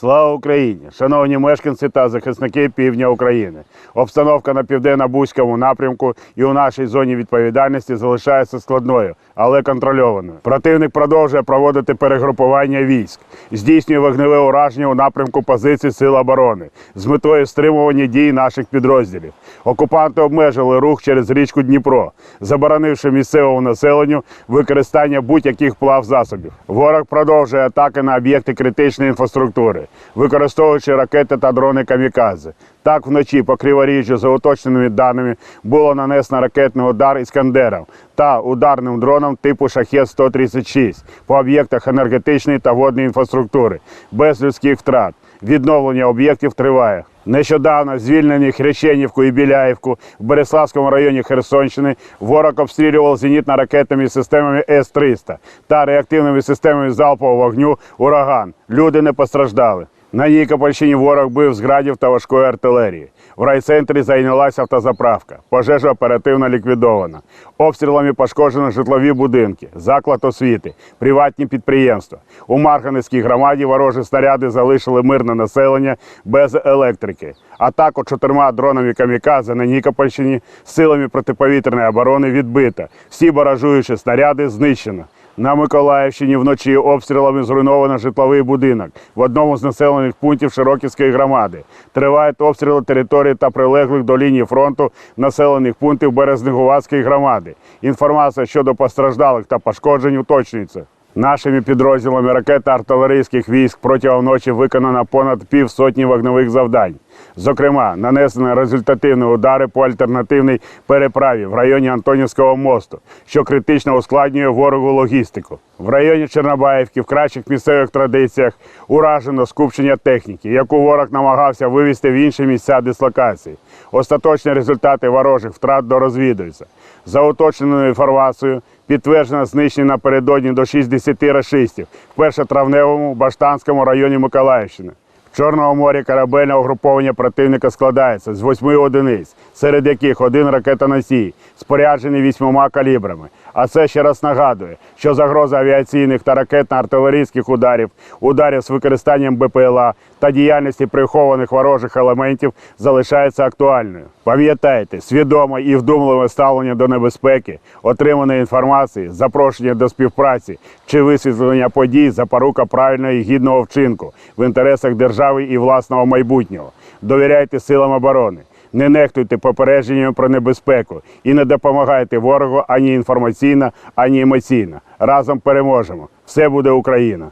Слава Україні! Шановні мешканці та захисники півдня України. Обстановка на південно-бузькому напрямку і у нашій зоні відповідальності залишається складною, але контрольованою. Противник продовжує проводити перегрупування військ, здійснює вогневе ураження у напрямку позицій Сил оборони з метою стримування дій наших підрозділів. Окупанти обмежили рух через річку Дніпро, заборонивши місцевому населенню використання будь-яких плав засобів. Ворог продовжує атаки на об'єкти критичної інфраструктури, використовуючи ракети та дрони камікадзе. Так, вночі по Криворіжжю, за уточненими даними, було нанесено ракетний удар іскандером та ударним дроном типу Шахет-136 по об'єктах енергетичної та водної інфраструктури без людських втрат. Відновлення об'єктів триває. Нещодавно звільнені Хрещенівку і Біляївку в Береславському районі Херсонщини ворог обстрілював зенітно-ракетними системами С-300 та реактивними системами залпового вогню Ураган. Люди не постраждали. На Нікопольщині ворог бив з градів та важкої артилерії. В райцентрі зайнялася автозаправка. Пожежа оперативно ліквідована. Обстрілами пошкоджено житлові будинки, заклад освіти, приватні підприємства. У Марганецькій громаді ворожі снаряди залишили мирне населення без електрики. Атаку чотирма дронами камікадзе на Нікопольщині силами протиповітряної оборони відбита. Всі баражуючі снаряди знищено. На Миколаївщині вночі обстрілами зруйновано житловий будинок в одному з населених пунктів Широківської громади. Тривають обстріли території та прилеглих до лінії фронту населених пунктів Березнегуватської громади. Інформація щодо постраждалих та пошкоджень уточнюється. Нашими підрозділами ракет та артилерійських військ протягом ночі виконано понад півсотні вогневих завдань. Зокрема, нанесено результативні удари по альтернативній переправі в районі Антонівського мосту, що критично ускладнює ворогу логістику. В районі Чорнобаївки в кращих місцевих традиціях уражено скупчення техніки, яку ворог намагався вивести в інші місця дислокації. Остаточні результати ворожих втрат дорозвідуються. За уточненою інформацією, підтверджено знищення напередодні до 60 рашистів в першотравневому Баштанському районі Миколаївщини. В Чорному морі корабельне угруповання противника складається з восьми одиниць, серед яких один ракетоносій, споряджений вісьмома калібрами. А це ще раз нагадує, що загроза авіаційних та ракетно-артилерійських ударів, ударів з використанням БПЛА та діяльності прихованих ворожих елементів залишається актуальною. Пам'ятайте, свідоме і вдумливе ставлення до небезпеки, отриманої інформації, запрошення до співпраці чи висвітлення подій запорука правильного і гідного вчинку в інтересах держави і власного майбутнього. Довіряйте силам оборони. Не нехтуйте попередженням про небезпеку і не допомагайте ворогу ані інформаційно, ані емоційно. Разом переможемо. Все буде Україна!